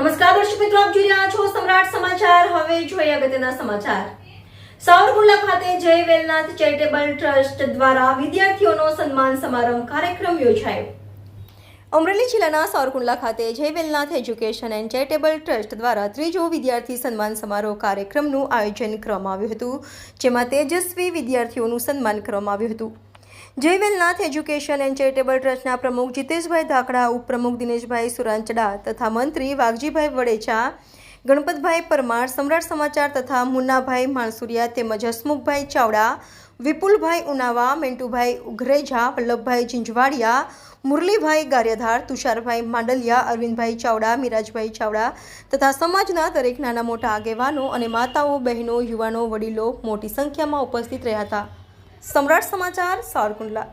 નમસ્કાર દર્શક મિત્રો, આપ જોઈ રહ્યા છો સમ્રાટ સમાચાર. હવે જોઈએ અગત્યના સમાચાર. સાવરકુંડલા ખાતે જય વેલનાથ ચેરિટેબલ ટ્રસ્ટ દ્વારા વિદ્યાર્થીઓનો સન્માન સમારંભ કાર્યક્રમ યોજાયો. અમરેલી જિલ્લાના સાવરકુંડલા ખાતે જય Velnath education and charitable trust દ્વારા ત્રીજો વિદ્યાર્થી સન્માન સમારોહ કાર્યક્રમનું આયોજન કરવામાં આવ્યું હતું, જેમાં તેજસ્વી વિદ્યાર્થીઓનું સન્માન કરવામાં આવ્યું હતું. જય વેલનાથ એજ્યુકેશન એન્ડ ચેરિટેબલ ટ્રસ્ટના પ્રમુખ જીતેશભાઈ ધાકડા, ઉપપ્રમુખ દિનેશભાઈ સુરાંચડા તથા મંત્રી વાઘજીભાઈ વડેચા, ગણપતભાઈ પરમાર, સમ્રાટ સમાચાર તથા મુન્નાભાઈ માણસુરિયા તેમજ હસમુખભાઈ ચાવડા, વિપુલભાઈ ઉનાવા, મેન્ટુભાઈ ઉઘરેજા, વલ્લભભાઈ ઝીંઝવાડિયા, મુરલીભાઈ ગારિયાધાર, તુષારભાઈ માંડલિયા, અરવિંદભાઈ ચાવડા, મિરાજભાઈ ચાવડા તથા સમાજના દરેક નાના મોટા આગેવાનો અને માતાઓ, બહેનો, યુવાનો, વડીલો મોટી સંખ્યામાં ઉપસ્થિત રહ્યા હતા. સમ્રાટ સમાચાર સાવરકુંડલા